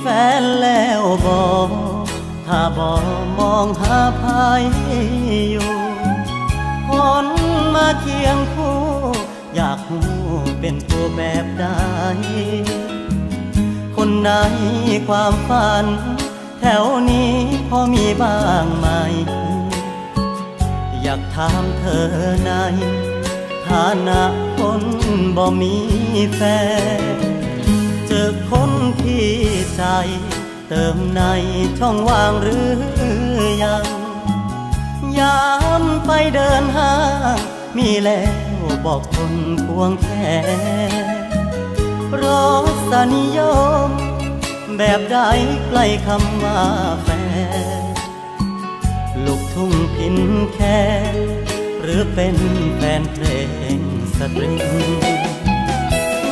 แฟนแล้วบอกถ้าบอกมองหาภายอยู่คนมาเคียงคู่ อยากหูเป็นตัวแบบใดคนไหนความฝัน แถวนี้พอมีบ้างไหม อยากถามเธอในฐานะคนบ่มีแฟน อคนที่ใจ เติมในช่องว่างหรือยัง ยามไปเดินห้าง มีแล้วบอกคนควงแขนรสนิยม แบบใดใกล้คำว่าแฟนลูกทุ่งพินแค่หรือเป็นแฟนเพลงสตริง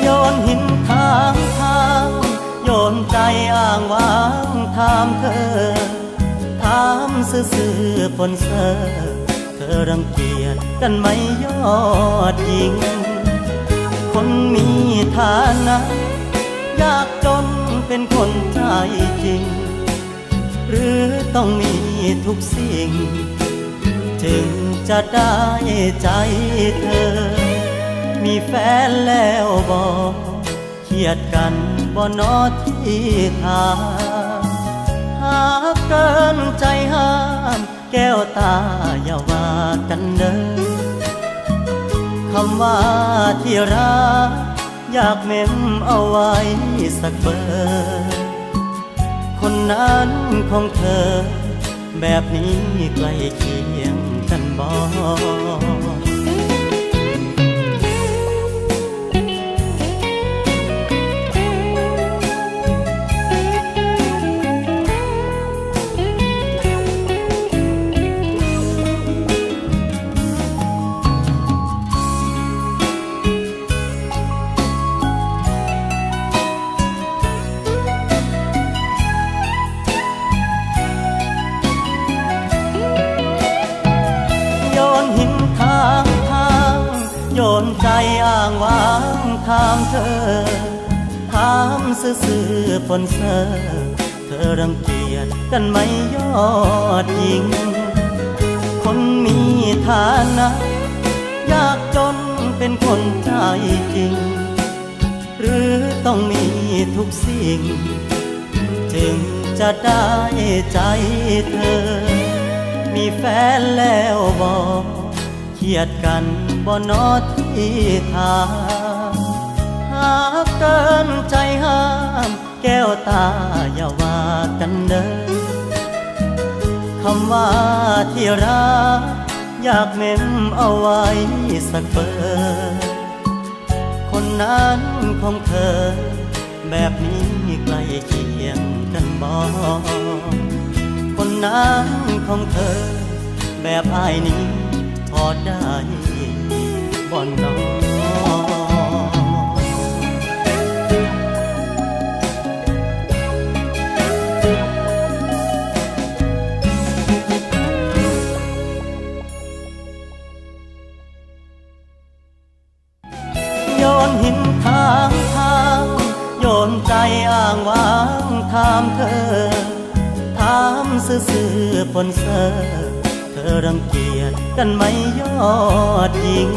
โยนหิน อ้างว้างถามเธอ ถามซื่อๆปนเซอเธอรังเกียจกันไหมยอดหญิง คนมีฐานะยากจนเป็นคนใจจริง หรือต้องมีทุกสิ่ง จึงจะได้ใจเธอ มีแฟนแล้วบอกเครียดกัน บ่นอที่ทางหากเกินใจห้าม แก้วตาอย่าว่ากันเด้อคำว่าที่รักอยากเมมเอาไว้สักเบอร์คนนั้นของเธอ แบบนี้ใกล้เคียงกันบ่โย ใจอ้างว้างถามเธอ ถามซื่อๆปนเซอเธอรังเกียจกันไหมยอดหญิง คนมีฐานะยากจนเป็นคนใจจริง หรือต้องมีทุกสิ่ง จึงจะได้ใจเธอ มีแฟนแล้วบอ กเครียดกันบ่นอที่ทางหากเกินใจห้าม แก้วตาอย่าว่ากันเด้อคำว่าที่รักอยากเมมเอาไว้สักเบอร์คนนั้นของเธอ แบบนี้ใกล้เคียงกันบ่คนนั้นของเธอ แบบอายนี้ อได้บ่นนอโยนหินทางทางโยนใจอ้างว้างถามเธอ ถามซื่อๆปนเซอ ธอรังเกียจกันไม่ยอดยิง